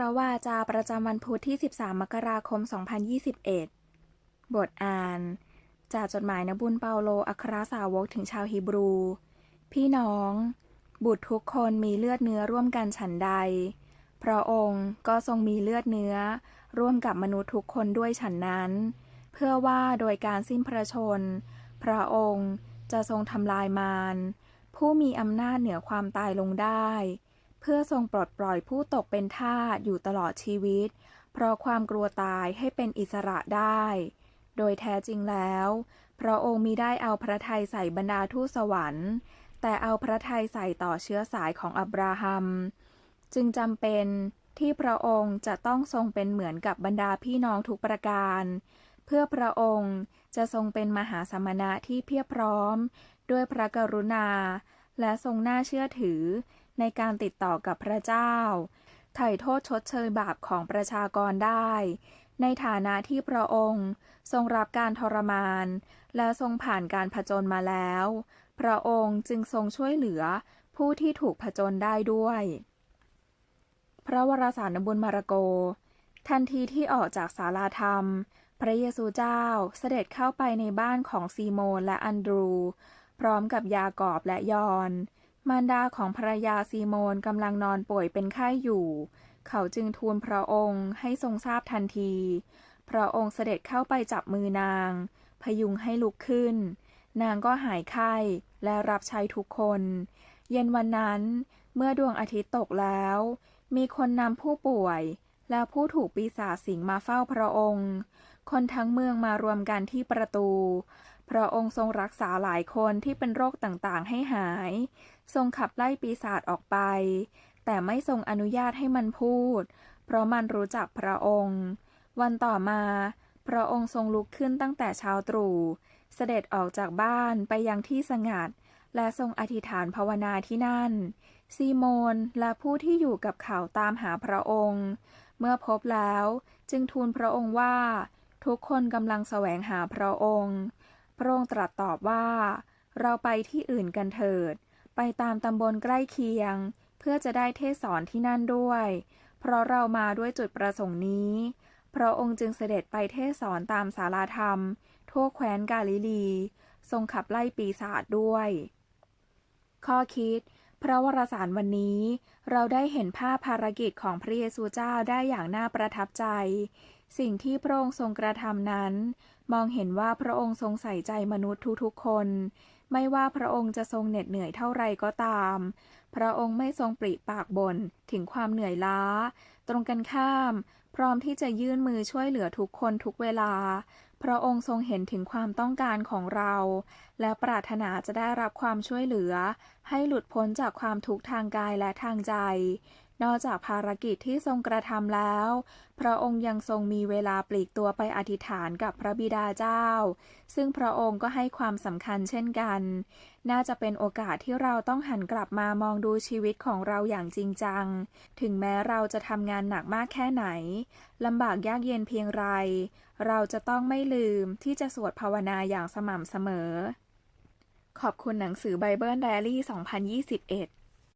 ระวาจาประจำวันพุธที่ 13 มกราคม 2021 บทอ่าน จากจดหมายนบุญเปาโล อัครสาวกถึงชาวฮีบรู พี่น้อง บุตรทุกคนมีเลือดเนื้อร่วมกันฉันใด พระองค์ก็ทรงมีเลือดเนื้อ ร่วมกับมนุษย์ทุกคนด้วยฉันนั้น เพื่อว่าโดยการสิ้นพระชน พระองค์จะทรงทำลายมารผู้มีอำนาจเหนือความตายลงได้ เพื่อทรงปลดปล่อยผู้ตกเป็นทาสอยู่ตลอดชีวิต เพราะความกลัวตายให้เป็นอิสระได้ โดยแท้จริงแล้ว พระองค์มิได้เอาพระทัยใส่บรรดาทูตสวรรค์ แต่เอาพระทัยใส่ต่อเชื้อสายของอับราฮัม จึงจำเป็นที่พระองค์จะต้องทรงเป็นเหมือนกับบรรดาพี่น้องทุกประการ เพื่อพระองค์จะทรงเป็นมหาสมณะที่เพียบพร้อม ด้วยพระกรุณา และทรงน่าเชื่อถือ ในการติดต่อกับพระเจ้า ไถ่โทษชดเชยบาปของประชากรได้ ในฐานะที่พระองค์ ทรงรับการทรมาน และทรงผ่านการผจญมาแล้ว พระองค์จึงทรงช่วยเหลือผู้ที่ถูกผจญได้ด้วย พระวรสารนบุญมาระโก ทันทีที่ออกจากศาลาธรรม พระเยซูเจ้าเสด็จเข้าไปในบ้านของซีโมนและอันดรู พร้อมกับยากอบและยอน มารดาของภรรยาซีโมนกำลังนอนป่วยเป็นไข้อยู่ เขาจึงทูลพระองค์ให้ทรงทราบทันที พระองค์เสด็จเข้าไปจับมือนาง พยุงให้ลุกขึ้น นางก็หายไข้และรับใช้ทุกคน เย็นวันนั้น เมื่อดวงอาทิตย์ตกแล้ว มีคนนำผู้ป่วย และผู้ถูกปีศาจสิงมาเฝ้าพระองค์ คนทั้งเมืองมารวมกันที่ประตู พระองค์ทรงรักษาหลายคนที่เป็นโรคต่างๆ ให้หาย ทรงขับไล่ปีศาจออกไป แต่ไม่ทรงอนุญาตให้มันพูด เพราะมันรู้จักพระองค์ วันต่อมา พระองค์ทรงลุกขึ้นตั้งแต่เช้าตรู่ เสด็จออกจากบ้านไปยังที่สงัด และทรงอธิษฐานภาวนาที่นั่น ซีโมนและผู้ที่อยู่กับเขาตามหาพระองค์ เมื่อพบแล้วจึงทูลพระองค์ว่า ทุกคนกำลังแสวงหาพระองค์ พระองค์ตรัสตอบว่า เราไปที่อื่นกันเถิด ไปตามตำบลใกล้เคียง เพื่อจะได้เทศสอนที่นั่นด้วย เพราะเรามาด้วยจุดประสงค์นี้ พระองค์จึงเสด็จไปเทศสอนตามศาลาธรรม ทั่วแคว้นกาลิลี ทรงขับไล่ปีศาจด้วย ข้อคิด พระวรสารวันนี้ เราได้เห็นภาพภารกิจของพระเยซูเจ้าได้อย่างน่าประทับใจ สิ่งที่พระองค์ทรงกระทำนั้น มองเห็นว่าพระองค์ทรงใส่ใจมนุษย์ทุกๆคน ไม่ว่าพระองค์จะทรงเหน็ดเหนื่อยเท่าไรก็ตาม พระองค์ไม่ทรงปริปากบ่นถึงความเหนื่อยล้า ตรงกันข้าม พร้อมที่จะยื่นมือช่วยเหลือทุกคนทุกเวลา พระองค์ทรงเห็นถึงความต้องการของเรา และปรารถนาจะได้รับความช่วยเหลือ ให้หลุดพ้นจากความทุกข์ทางกายและทางใจ นอกจากภารกิจที่ทรงกระทำแล้ว พระองค์ยังทรงมีเวลาปลีกตัวไปอธิษฐานกับพระบิดาเจ้า ซึ่งพระองค์ก็ให้ความสำคัญเช่นกัน น่าจะเป็นโอกาสที่เราต้องหันกลับมามองดูชีวิตของเราอย่างจริงจัง ถึงแม้เราจะทำงานหนักมากแค่ไหนลำบากยากเย็นเพียงไร เราจะต้องไม่ลืมที่จะสวดภาวนาอย่างสม่ำเสมอ ขอบคุณหนังสือ Bible Diary 2021